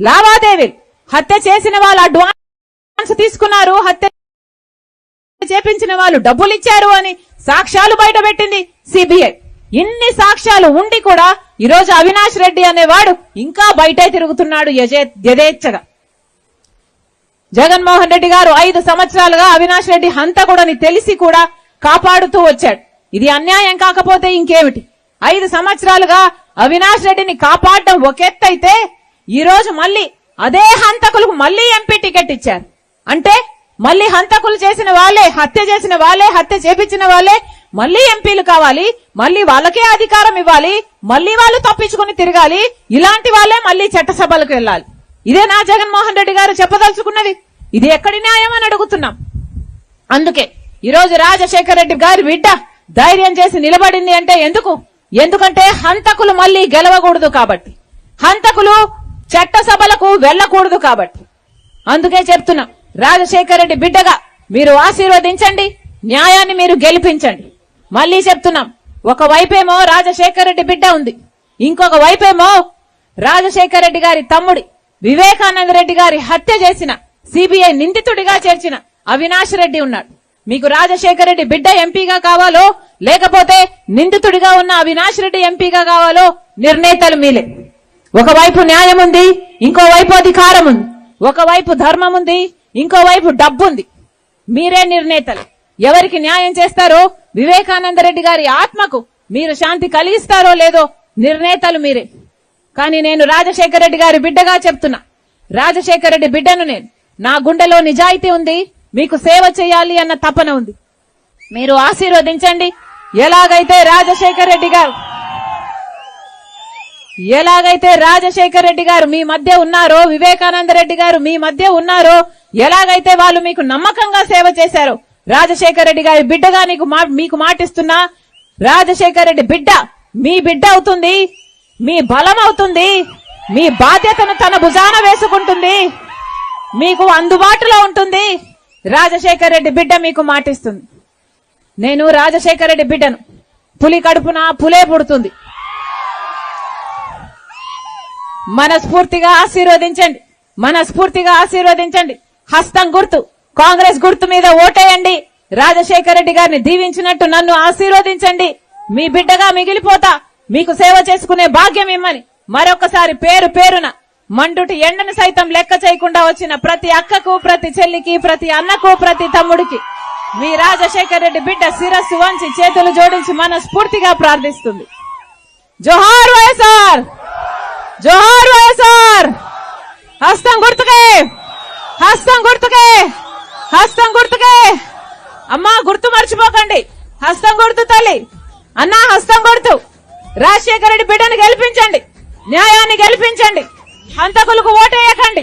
లావాదేవీలు. హత్య చేసిన వాళ్ళు అడ్వాన్స్ తీసుకున్నారు. హత్య చేపించిన వాళ్ళు డబ్బులు ఇచ్చారు అని సాక్ష్యాలు బయట పెట్టింది సిబిఐ. ఇన్ని సాక్ష్యాలు ఉండి కూడా ఈరోజు అవినాష్ రెడ్డి అనేవాడు ఇంకా బయటే తిరుగుతున్నాడు యజే- యథేచ్ఛగా. జగన్మోహన్ రెడ్డి గారు ఐదు సంవత్సరాలుగా అవినాష్ రెడ్డి హంతకుడని తెలిసి కూడా కాపాడుతూ వచ్చాడు. ఇది అన్యాయం కాకపోతే ఇంకేమిటి? ఐదు సంవత్సరాలుగా అవినాష్ రెడ్డిని కాపాడడం ఒకెత్తైతే ఈ రోజు మళ్ళీ అదే హంతకులకు మళ్ళీ ఎంపీ టికెట్ ఇచ్చారు. అంటే మళ్ళీ హంతకులు చేసిన వాళ్ళే హత్య చేసిన వాళ్ళే హత్య చేపించిన వాళ్ళే మళ్ళీ ఎంపీలు కావాలి మళ్ళీ వాళ్ళకే అధికారం ఇవ్వాలి మళ్ళీ వాళ్ళు తప్పించుకుని తిరగాలి ఇలాంటి వాళ్ళే మళ్ళీ చట్టసభలకు వెళ్ళాలి. ఇదే నా జగన్మోహన్ రెడ్డి గారు చెప్పదలుచుకున్నది. ఇది ఎక్కడి న్యాయం అని అడుగుతున్నాం. అందుకే ఈ రోజు రాజశేఖర రెడ్డి గారి బిడ్డ ధైర్యం చేసి నిలబడింది అంటే ఎందుకు? ఎందుకంటే హంతకులు మళ్ళీ గెలవకూడదు కాబట్టి. హంతకులు చట్టసభలకు వెళ్ళకూడదు కాబట్టి. అందుకే చెప్తున్నా రాజశేఖర రెడ్డి బిడ్డగా మీరు ఆశీర్వదించండి న్యాయాన్ని మీరు గెలిపించండి. మళ్ళీ చెప్తున్నాం ఒక వైపేమో రాజశేఖర రెడ్డి బిడ్డ ఉంది ఇంకొక వైపేమో రాజశేఖర రెడ్డి గారి తమ్ముడి వివేకానంద రెడ్డి గారి హత్య చేసిన సిబిఐ నిందితుడిగా చేర్చిన అవినాష్ రెడ్డి ఉన్నాడు. మీకు రాజశేఖర రెడ్డి బిడ్డ ఎంపీగా కావాలో లేకపోతే నిందితుడిగా ఉన్న అవినాష్ రెడ్డి ఎంపీగా కావాలో నిర్ణేతలు మీలే. ఒకవైపు న్యాయం ఉంది ఇంకోవైపు అధికారం ఉంది ఒకవైపు ధర్మం ఉంది ఇంకోవైపు డబ్బు ఉంది మీరే నిర్ణేతలు. ఎవరికి న్యాయం చేస్తారో వివేకానంద రెడ్డి గారి ఆత్మకు మీరు శాంతి కలిగిస్తారో లేదో నిర్ణేతలు మీరే. కానీ నేను రాజశేఖర రెడ్డి గారి బిడ్డగా చెప్తున్నా. రాజశేఖర రెడ్డి బిడ్డను నేను. నా గుండెలో నిజాయితీ ఉంది మీకు సేవ చేయాలి అన్న తపన ఉంది. మీరు ఆశీర్వదించండి. ఎలాగైతే రాజశేఖర రెడ్డి గారు ఎలాగైతే రాజశేఖర్ రెడ్డి గారు మీ మధ్య ఉన్నారో వివేకానంద రెడ్డి గారు మీ మధ్య ఉన్నారో ఎలాగైతే వాళ్ళు మీకు నమ్మకంగా సేవ చేశారు రాజశేఖర్ రెడ్డి గారి బిడ్డగా నీకు మా- మీకు మాటిస్తున్నా రాజశేఖర్ రెడ్డి బిడ్డ మీ బిడ్డ అవుతుంది మీ బలం అవుతుంది మీ బాధ్యతను తన భుజాన వేసుకుంటుంది మీకు అందుబాటులో ఉంటుంది రాజశేఖర్ రెడ్డి బిడ్డ మీకు మాటిస్తుంది. నేను రాజశేఖర్ రెడ్డి బిడ్డను. పులి కడుపున పులే పుడుతుంది. మనస్ఫూర్తిగా ఆశీర్వదించండి. మనస్ఫూర్తిగా ఆశీర్వదించండి. హస్తం గుర్తు కాంగ్రెస్ గుర్తు మీద ఓటేయండి. రాజశేఖర రెడ్డి గారిని దీవించినట్టు నన్ను ఆశీర్వదించండి. మీ బిడ్డగా మిగిలిపోతా మీకు సేవ చేసుకునే భాగ్యం ఇమ్మని మరొకసారి పేరు పేరున మండుటి ఎండను సైతం లెక్క చేయకుండా వచ్చిన ప్రతి అక్కకు ప్రతి చెల్లికి ప్రతి అన్నకు ప్రతి తమ్ముడికి మీ రాజశేఖర రెడ్డి బిడ్డ శిరస్సు వంచి చేతులు జోడించి మనస్ఫూర్తిగా ప్రార్థిస్తుంది. జోహార్ వైఎస్ఆర్! జోహార్ వైఎస్ఆర్! హస్తం గుర్తుకే! హస్తం గుర్తుకే! హస్తం గుర్తుకే! అమ్మా గుర్తు మర్చిపోకండి. హస్తం గుర్తు తల్లి. అన్నా హస్తం గుర్తు. రాజశేఖర రెడ్డి బిడ్డను గెలిపించండి. న్యాయాన్ని గెలిపించండి. హంతకులకు ఓటేయకండి.